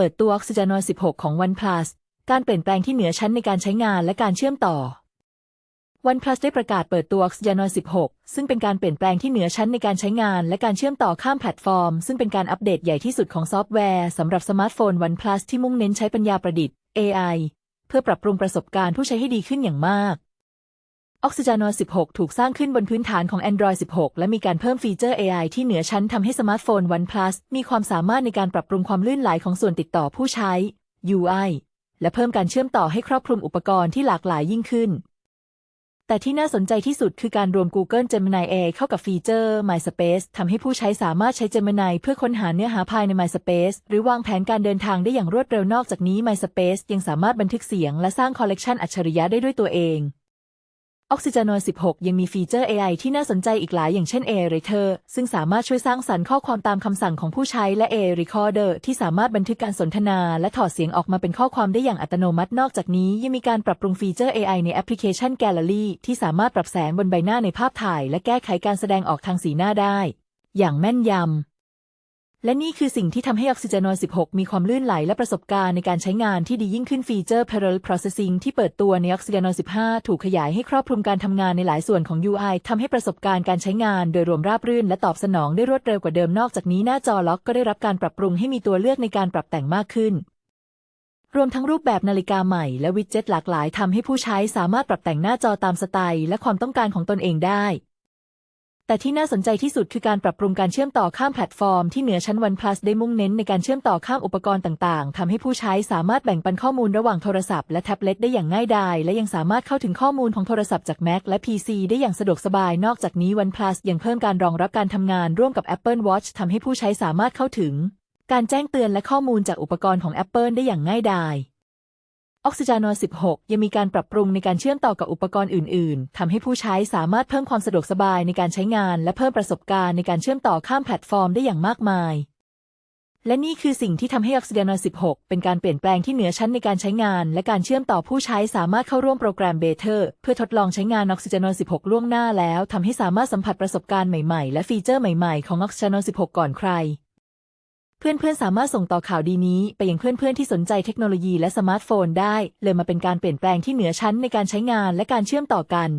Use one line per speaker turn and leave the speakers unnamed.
เปิดตัว Oxygen 16 ของ OnePlus การเปลี่ยนแปลงที่เหนือชั้นในการใช้งานและการเชื่อมต่อ OnePlus ได้ประกาศเปิดตัว Oxygen 16 ซึ่งเป็นการเปลี่ยนแปลงที่เหนือชั้นในการใช้งานและการเชื่อมต่อข้ามแพลตฟอร์ม ซึ่งเป็นการอัปเดตใหญ่ที่สุดของซอฟต์แวร์สำหรับสมาร์ทโฟน OnePlus ที่มุ่งเน้นใช้ปัญญาประดิษฐ์ AI เพื่อปรับปรุงประสบการณ์ผู้ใช้ให้ดีขึ้นอย่างมาก Oxygen 16 ถูกสร้างขึ้นบนพื้นฐานของ Android 16 และมีการเพิ่มฟีเจอร์ AI ที่เหนือชั้นทำให้สมาร์ทโฟน OnePlus มีความสามารถในการปรับปรุงความลื่นไหลของส่วนติดต่อผู้ใช้ UI และเพิ่มการเชื่อมต่อให้ครอบคลุมอุปกรณ์ที่หลากหลายยิ่งขึ้น แต่ที่น่าสนใจที่สุดคือการรวม Google Gemini AI เข้ากับฟีเจอร์ MySpace ทำให้ผู้ใช้สามารถใช้ Gemini เพื่อค้นหาเนื้อหาภายใน MySpace หรือวางแผนการเดินทางได้อย่างรวดเร็วนอกจากนี้ MySpace ยังสามารถบันทึกเสียง และสร้างคอลเลกชันอัจฉริยะได้ด้วยตัวเอง Oxygen 16 ยังมีฟีเจอร์ AI ที่น่าสนใจอีกหลายอย่างเช่น AI Writer ซึ่งสามารถช่วยสร้างสรรค์ข้อความตามคำสั่งของผู้ใช้และ AI Recorder ที่สามารถบันทึกการสนทนาและถอดเสียงออกมาเป็นข้อความได้อย่างอัตโนมัติ นอกจากนี้ยังมีการปรับปรุงฟีเจอร์ AI ในแอปพลิเคชัน Gallery ที่สามารถปรับแสงบนใบหน้าในภาพถ่าย และแก้ไขการแสดงออกทางสีหน้าได้ อย่างแม่นยำ และนี่คือสิ่งที่ทำให้ Oxygen 16 มีความลื่นไหลและประสบการณ์ในการใช้งานที่ดียิ่งขึ้นฟีเจอร์ Parallel Processing ที่เปิดตัวใน Oxygen 15 ถูกขยายให้ครอบคลุมการทำงานในหลายส่วนของ UI ทำให้ประสบการณ์การใช้งานโดยรวมราบรื่น และตอบสนองได้รวดเร็วกว่าเดิมนอกจากนี้หน้าจอล็อกก็ได้รับการปรับปรุงให้มีตัวเลือกในการปรับแต่งมากขึ้น รวมทั้งรูปแบบนาฬิกาใหม่และวิดเจ็ตหลากหลายทำให้ผู้ใช้สามารถปรับแต่งหน้าจอตามสไตล์และความต้องการของตนเองได้ แต่ที่น่าสนใจที่สุดคือการปรับปรุงการเชื่อมต่อข้ามแพลตฟอร์มที่เหนือชั้น OnePlus ได้มุ่งเน้นในการเชื่อมต่อข้ามอุปกรณ์ต่าง ๆทำให้ผู้ใช้สามารถแบ่งปันข้อมูลระหว่างโทรศัพท์และแท็บเล็ตได้อย่างง่ายดาย และยังสามารถเข้าถึงข้อมูลของโทรศัพท์จาก Mac และ PC ได้อย่างสะดวกสบาย นอกจากนี้ OnePlus ยังเพิ่มการรองรับการทำงานร่วมกับ Apple Watch ทำให้ผู้ใช้สามารถเข้าถึง การแจ้งเตือนและข้อมูลจากอุปกรณ์ของ Apple ได้อย่างง่ายดาย Oxygen 16 ยังมีการปรับปรุงในการเชื่อมต่อกับอุปกรณ์อื่น ๆทำให้ผู้ใช้สามารถเพิ่มความสะดวกสบายในการใช้งาน และเพิ่มประสบการณ์ในการเชื่อมต่อข้ามแพลตฟอร์มได้อย่างมากมาย และนี่คือสิ่งที่ทำให้ Oxygen 16 เป็นการเปลี่ยนแปลงที่เหนือชั้นในการใช้งาน และการเชื่อมต่อผู้ใช้สามารถเข้าร่วมโปรแกรมเบเ t อร์เพื่อทดลองใช้งาน Oxygen 16 ล่วงหน้าแล้วทำให้สามารถสัมผัสประสบการณ์ใหม่ ๆ และฟีเจอร์ใหม่ ๆ ของ Oxygen 16 ก่อนใคร เพื่อนๆ สามารถส่งต่อข่าวดีนี้ไปยังเพื่อนๆ ที่สนใจเทคโนโลยีและสมาร์ทโฟนได้ เลยมาเป็นการเปลี่ยนแปลงที่เหนือชั้นในการใช้งานและการเชื่อมต่อกัน